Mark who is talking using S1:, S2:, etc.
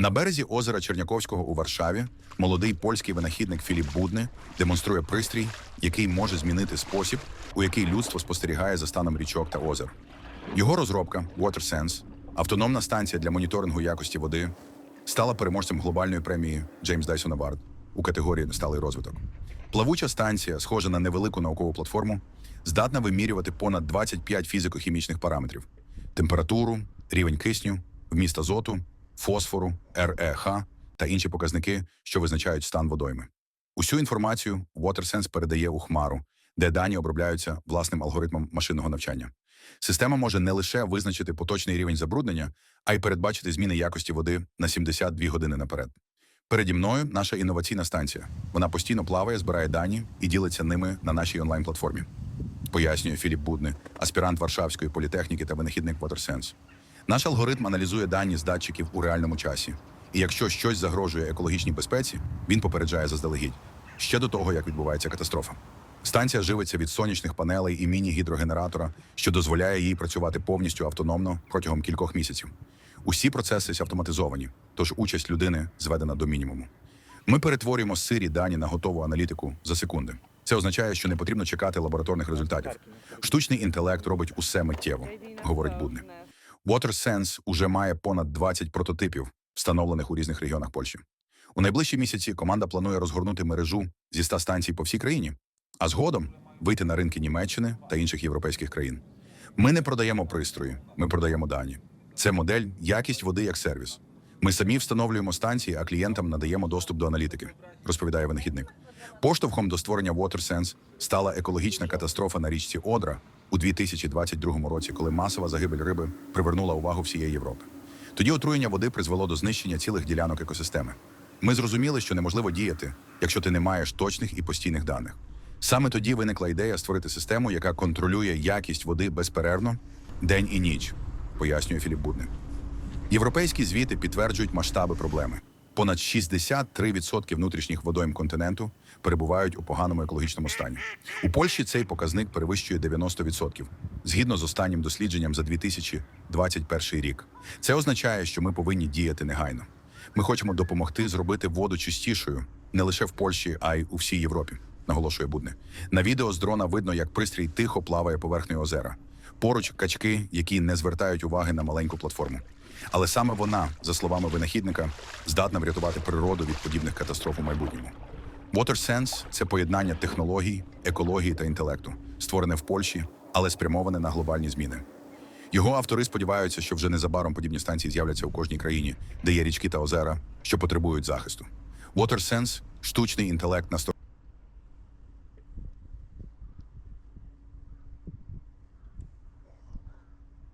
S1: На березі озера Черняковського у Варшаві молодий польський винахідник Філіп Будни демонструє пристрій, який може змінити спосіб, у який людство спостерігає за станом річок та озер. Його розробка WaterSense, автономна станція для моніторингу якості води, стала переможцем глобальної премії Джеймс Дайсон Award у категорії Сталий розвиток. Плавуча станція, схожа на невелику наукову платформу, здатна вимірювати понад 25 фізико-хімічних параметрів: температуру, рівень кисню, вміст азоту, фосфору, РЕХ та інші показники, що визначають стан водойми. Усю інформацію WaterSense передає у хмару, де дані обробляються власним алгоритмом машинного навчання. Система може не лише визначити поточний рівень забруднення, а й передбачити зміни якості води на 72 години наперед. Переді мною наша інноваційна станція. Вона постійно плаває, збирає дані і ділиться ними на нашій онлайн-платформі. Пояснює Філіп Будни, аспірант Варшавської політехніки та винахідник WaterSense. Наш алгоритм аналізує дані з датчиків у реальному часі. І якщо щось загрожує екологічній безпеці, він попереджає заздалегідь ще до того, як відбувається катастрофа. Станція живиться від сонячних панелей і міні-гідрогенератора, що дозволяє їй працювати повністю автономно протягом кількох місяців. Усі процеси автоматизовані, тож участь людини зведена до мінімуму. Ми перетворюємо сирі дані на готову аналітику за секунди. Це означає, що не потрібно чекати лабораторних результатів. Штучний інтелект робить усе миттєво, говорить Будни. WaterSense уже має понад 20 прототипів, встановлених у різних регіонах Польщі. У найближчі місяці команда планує розгорнути мережу зі 100 станцій по всій країні, а згодом вийти на ринки Німеччини та інших європейських країн. Ми не продаємо пристрої, ми продаємо дані. Це модель якість води як сервіс. Ми самі встановлюємо станції, а клієнтам надаємо доступ до аналітики, розповідає винахідник. Поштовхом до створення WaterSense стала екологічна катастрофа на річці Одра у 2022 році, коли масова загибель риби привернула увагу всієї Європи. Тоді отруєння води призвело до знищення цілих ділянок екосистеми. Ми зрозуміли, що неможливо діяти, якщо ти не маєш точних і постійних даних. Саме тоді виникла ідея створити систему, яка контролює якість води безперервно день і ніч, пояснює Філіп Будник. Європейські звіти підтверджують масштаби проблеми. Понад 63% внутрішніх водойм континенту перебувають у поганому екологічному стані. У Польщі цей показник перевищує 90%, згідно з останнім дослідженням за 2021 рік. Це означає, що ми повинні діяти негайно. Ми хочемо допомогти зробити воду чистішою не лише в Польщі, а й у всій Європі, наголошує Будне. На відео з дрона видно, як пристрій тихо плаває поверхнею озера. Поруч качки, які не звертають уваги на маленьку платформу. Але саме вона, за словами винахідника, здатна врятувати природу від подібних катастроф у майбутньому. WaterSense – це поєднання технологій, екології та інтелекту, створене в Польщі, але спрямоване на глобальні зміни. Його автори сподіваються, що вже незабаром подібні станції з'являться у кожній країні, де є річки та озера, що потребують захисту. WaterSense – штучний інтелект на стороні